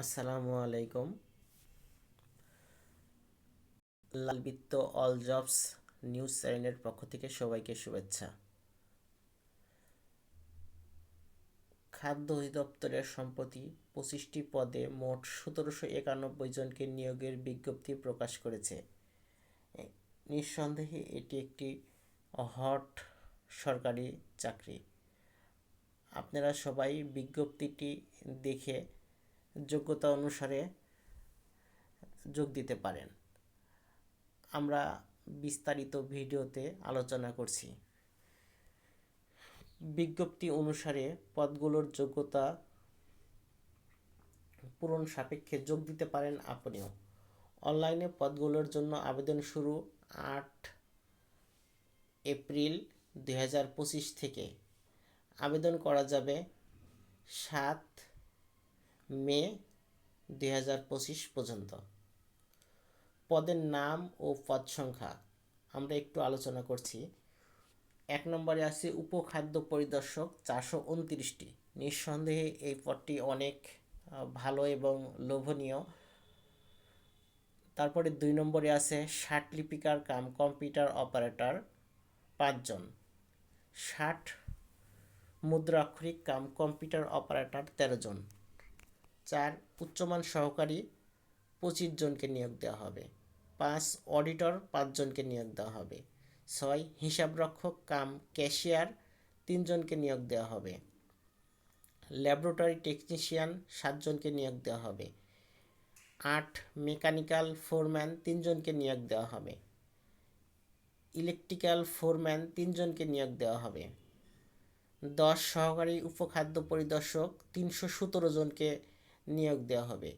আসসালামু আলাইকুম। লালবিত্ত all jobs news চ্যানেলের পক্ষ থেকে সবাইকে শুভেচ্ছা। খাদ্য অধিদপ্তরের সম্প্রতি পঁচিশটি পদে মোট সতেরোশো একানব্বই জনকে নিয়োগের বিজ্ঞপ্তি প্রকাশ করেছে। নিঃসন্দেহে এটি একটি হট সরকারি চাকরি। আপনারা সবাই বিজ্ঞপ্তিটি দেখে যোগ্যতা অনুসারে যোগ দিতে পারেন। আমরা বিস্তারিত ভিডিওতে আলোচনা করছি। বিজ্ঞপ্তি অনুসারে পদগুলোর যোগ্যতা পূরণ সাপেক্ষে যোগ দিতে পারেন আপনিও। অনলাইনে পদগুলোর জন্য আবেদন শুরু আট এপ্রিল দু হাজার পঁচিশ থেকে। আবেদন করা যাবে সাত মে দু হাজার পঁচিশ পর্যন্ত। পদের নাম ও পদ সংখ্যা আমরা একটু আলোচনা করছি। এক নম্বরে আছে উপখাদ্য পরিদর্শক চারশো উনত্রিশটি। নিঃসন্দেহে এই পদটি অনেক ভালো এবং লোভনীয়। তারপরে দুই নম্বরে আছে ষাট লিপিকার কাম কম্পিউটার অপারেটর পাঁচজন। ষাট মুদ্রাক্ষরিক কাম কম্পিউটার অপারেটর তেরো জন। চার উচ্চমান সহকারী পঁচিশ জনকে নিয়োগ দেওয়া হবে। পাঁচ অডিটর পাঁচজনকে নিয়োগ দেওয়া হবে। ছয় হিসাবরক্ষক, কাম ক্যাশিয়ার তিনজনকে নিয়োগ দেওয়া হবে। ল্যাবরেটরি টেকনিশিয়ান সাতজনকে নিয়োগ দেওয়া হবে। আট মেকানিক্যাল ফোরম্যান তিনজনকে নিয়োগ দেওয়া হবে। ইলেকট্রিক্যাল ফোরম্যান তিনজনকে নিয়োগ দেওয়া হবে। দশ সহকারী উপখাদ্য পরিদর্শক তিনশো সতেরো জনকে নিয়োগ দেওয়া হবে।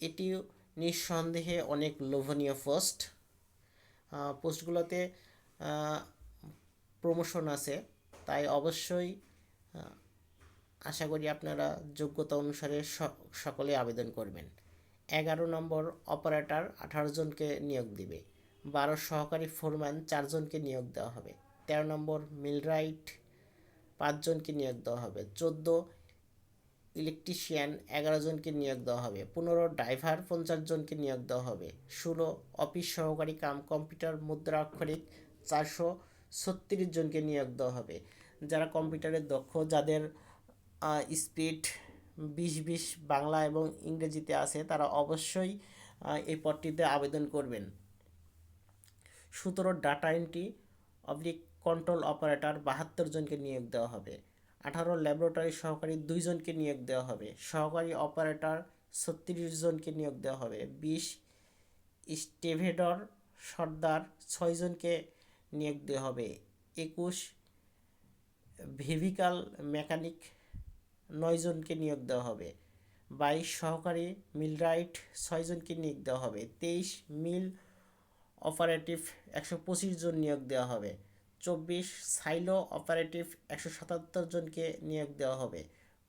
এটিও নিঃসন্দেহে অনেক লোভনীয় পোস্ট। পোস্টগুলোতে প্রমোশন আছে। তাই অবশ্যই আশা করি আপনারা যোগ্যতা অনুসারে সকলে আবেদন করবেন। এগারো নম্বর অপারেটর আঠারো জনকে নিয়োগ দিবে। বারো সহকারী ফোরম্যান চারজনকে নিয়োগ দেওয়া হবে। তেরো নম্বর মিলরাইট পাঁচজনকে নিয়োগ দেওয়া হবে। চোদ্দ ইলেকট্রিশিয়ান এগারো জনকে নিয়োগ দেওয়া হবে, পনেরো ড্রাইভার পঞ্চাশ জনকে নিয়োগ দেওয়া হবে, ষোলো অফিস সহকারী কাম কম্পিউটার মুদ্রা অক্ষরিক চারশো ছত্রিশ জনকে নিয়োগ দেওয়া হবে। যারা কম্পিউটারের দক্ষ, যাদের স্পিড বিশ বিশ বাংলা এবং ইংরেজিতে আছে, তারা অবশ্যই এই পদটিতে আবেদন করবেন। সতেরো data entry oblique control operator বাহাত্তর জনকে নিয়োগ দেওয়া হবে। আঠারো ল্যাবরেটরি সহকারী দুইজনকে নিয়োগ দেওয়া হবে। সহকারী অপারেটর ছত্রিশ জনকে নিয়োগ দেওয়া হবে। বিশ স্টেভেডর সর্দার ছয়জনকে নিয়োগ দেওয়া হবে। একুশ ভেভিকাল মেকানিক নয়জনকে নিয়োগ দেওয়া হবে। বাইশ সহকারী মিলরাইট ছয়জনকে নিয়োগ দেওয়া হবে। তেইশ মিল অপারেটিভ একশো পঁচিশ জন নিয়োগ দেওয়া হবে। চব্বিশ সাইলো অপারেটিভ একশো সাতাত্তর জনকে নিয়োগ দেওয়া হবে।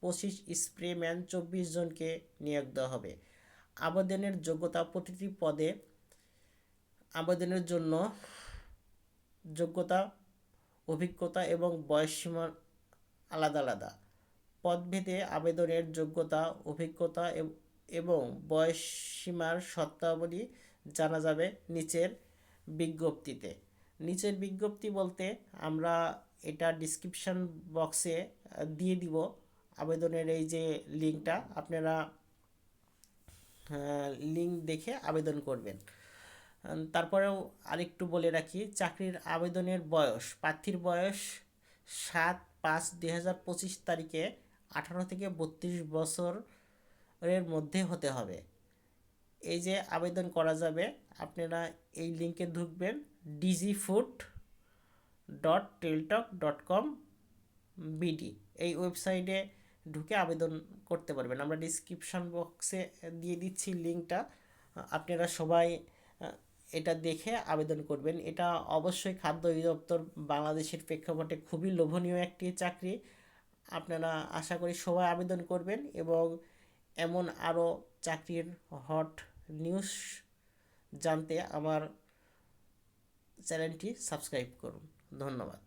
পঁচিশ স্প্রেম্যান চব্বিশ জনকে নিয়োগ দেওয়া হবে। আবেদনের যোগ্যতা প্রতিটি পদে আবেদনের জন্য যোগ্যতা, অভিজ্ঞতা এবং বয়সসীমা আলাদা আলাদা। পদভেদে আবেদনের যোগ্যতা, অভিজ্ঞতা এবং বয়সসীমার শর্তাবলী জানা যাবে নিচের বিজ্ঞপ্তিতে। নিচের বিজ্ঞপ্তি বলতে আমরা এটা ডিসক্রিপশান বক্সে দিয়ে দিব আবেদনের এই যে লিঙ্কটা। আপনারা লিঙ্ক দেখে আবেদন করবেন। তারপরেও আরেকটু বলে রাখি, চাকরির আবেদনের বয়স, প্রার্থীর বয়স সাত পাঁচ দুই তারিখে আঠারো থেকে বত্রিশ বছরের মধ্যে হতে হবে। এই যে আবেদন করা যাবে, আপনারা এই লিঙ্কে ঢুকবেন DG food dot Teletalk dot com BD এই ওয়েবসাইটে ঢুকে আবেদন করতে পারবেন। আমরা ডিসক্রিপশান বক্সে দিয়ে দিচ্ছি লিঙ্কটা আপনারা সবাই এটা দেখে আবেদন করবেন। এটা অবশ্যই খাদ্য অধিদপ্তর বাংলাদেশের প্রেক্ষাপটে খুবই লোভনীয় একটি চাকরি। আপনারা আশা করি সবাই আবেদন করবেন এবং এমন আরও চাকরির হট নিউজ জানতে আমার চ্যানেলটি সাবস্ক্রাইব করুন। ধন্যবাদ।